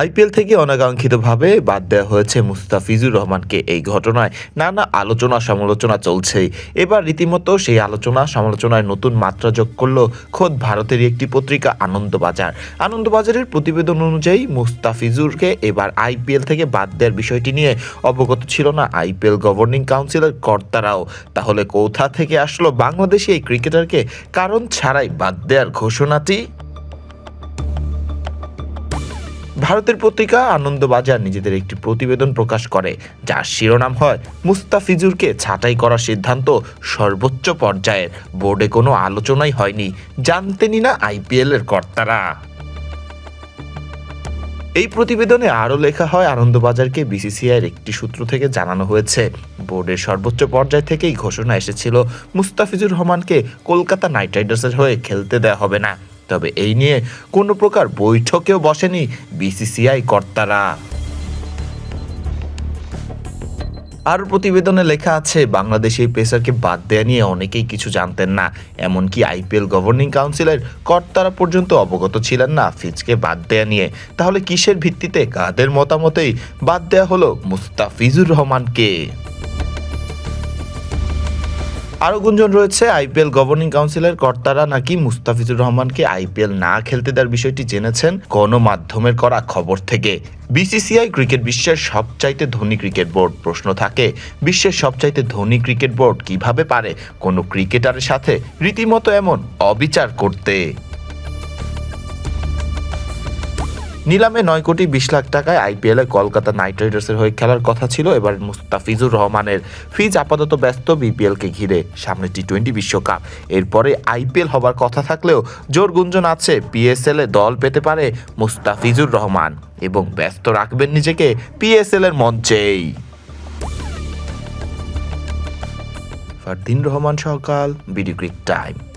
IPL থেকে অনাকাঙ্ক্ষিতভাবে বাদ দেওয়া হয়েছে মুস্তাফিজুর রহমানকে এই ঘটনায়। নানা আলোচনা সমালোচনা চলছেই। এবার রীতিমতো সেই আলোচনা সমালোচনায় নতুন মাত্রা যোগ করল খোদ ভারতের একটি পত্রিকা আনন্দবাজার। আনন্দবাজারের প্রতিবেদন অনুযায়ী মুস্তাফিজুরকে এবার আইপিএল থেকে বাদ দেওয়ার বিষয়টি নিয়ে অবগত ছিল না আইপিএল গভর্নিং কাউন্সিলের কর্তারাও। তাহলে কোথা থেকে আসলো বাংলাদেশে এই ক্রিকেটারকে? কারণ ছাড়াই বাদ দেওয়ার ঘোষণাটি ভারতের পত্রিকা আনন্দবাজার নিজেদের একটি প্রতিবেদন প্রকাশ করে, যার শিরোনাম হয়, মুস্তাফিজুরকে ছাঁটাই করার সিদ্ধান্ত সর্বোচ্চ পর্যায়ের। বোর্ডে কোনো আলোচনাই হয়নি, জানতেনই না আইপিএল এর কর্তারা। এই প্রতিবেদনে আরও লেখা হয়, আনন্দবাজারকে বিসিসিআইয়ের একটি সূত্র থেকে জানানো হয়েছে। বোর্ডের সর্বোচ্চ পর্যায় থেকেই ঘোষণা এসেছিল, মুস্তাফিজুর রহমানকে কলকাতা নাইট রাইডার্সের হয়ে খেলতে দেওয়া হবে না। তবে এই নিয়ে কোনো প্রকার বৈঠকেও বসেনি বিসিসিআই কর্তারা। আর প্রতিবেদনে লেখা আছে, বাংলাদেশে এই পেসারকে বাদ দেওয়া নিয়ে অনেকেই কিছু জানতেন না। এমনকি আইপিএল গভর্নিং কাউন্সিলের কর্তারা পর্যন্ত অবগত ছিলেন না ফিজকে বাদ দেওয়া নিয়ে। তাহলে কিসের ভিত্তিতে কাদের মতামতেই বাদ দেওয়া হলো মুস্তাফিজুর রহমানকে? আরও গুঞ্জন রয়েছে, আইপিএল গভর্নিং কাউন্সিলের কর্তারা নাকি মুস্তাফিজুর রহমানকে আইপিএল না খেলতে দেওয়ার বিষয়টি জেনেছেন গণমাধ্যমের করা খবর থেকে। বিসিসিআই ক্রিকেট বিশ্বের সবচাইতে ধনী ক্রিকেট বোর্ড প্রশ্ন থাকে, বিশ্বের সবচাইতে ধনী ক্রিকেট বোর্ড কীভাবে পারে? কোনো ক্রিকেটারের সাথে রীতিমতো এমন অবিচার করতে নিলামে নয় কোটি বিশ লাখ টাকায় আইপিএলে কলকাতা নাইট রাইডার্সের হয়ে খেলার কথা ছিল। এবার মুস্তাফিজুর রহমানের ফিজ আপাতত ব্যস্ত বিপিএলকে ঘিরে, সামনে টি টোয়েন্টি বিশ্বকাপ। এরপরে আইপিএল হবার কথা থাকলেও জোর গুঞ্জন আছে, পিএসএল এ দল পেতে পারে মুস্তাফিজুর রহমান এবং ব্যস্ত রাখবেন নিজেকে পিএসএল এর মঞ্চেই। ফারদিন রহমান, সকাল, বিডি টাইম।